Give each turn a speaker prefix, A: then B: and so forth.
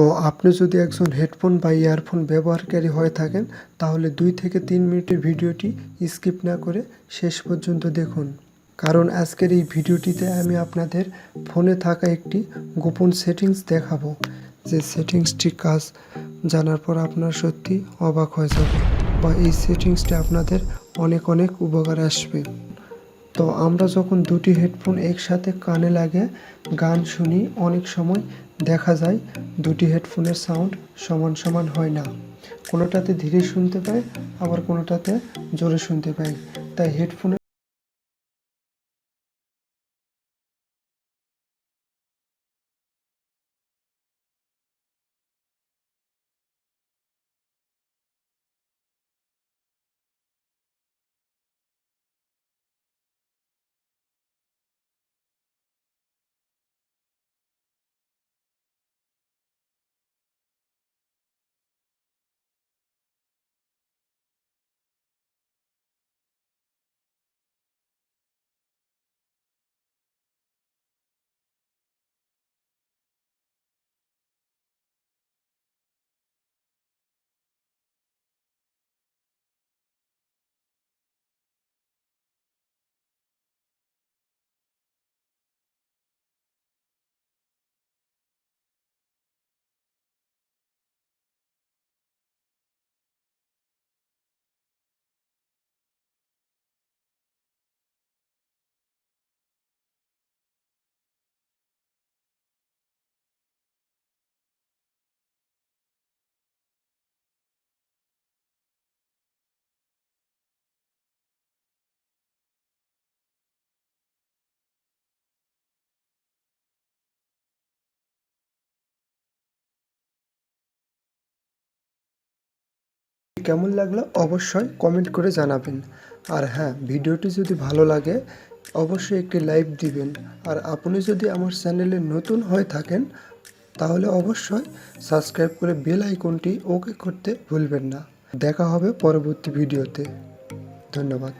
A: তো আপনি যদি একজন হেডফোন বা ইয়ারফোন ব্যবহারকারী হয়ে থাকেন, তাহলে দুই থেকে তিন মিনিটের ভিডিওটি স্কিপ না করে শেষ পর্যন্ত দেখুন। কারণ আজকের এই ভিডিওটিতে আমি আপনাদের ফোনে থাকা একটি গোপন সেটিংস দেখাবো। যে সেটিংসটি কাজ জানার পর আপনার সত্যি অবাক হয়ে যাবে বা এই সেটিংসটি আপনাদের অনেক অনেক উপকার আসবে। তো আমরা যখন দুটি হেডফোন একসাথে কানে লাগে গান শুনি, অনেক সময় দেখা যায়, দুটি হেডফোনের সাউন্ড সমান সমান হয় না। কোনোটাতে ধীরে শুনতে পাই আবার কোনোটাতে জোরে শুনতে পাই তাই হেডফোনে কেমন লাগল অবশ্যই কমেন্ট করে জানাবেন। আর হ্যাঁ ভিডিওটি যদি ভালো লাগে, অবশ্যই একটি লাইক দিবেন। আর আপনি যদি আমার চ্যানেলে নতুন হয়ে থাকেন, তাহলে অবশ্যই সাবস্ক্রাইব করে বেল আইকনটি ওকে করতে ভুলবেন না। দেখা হবে পরবর্তী ভিডিওতে ধন্যবাদ।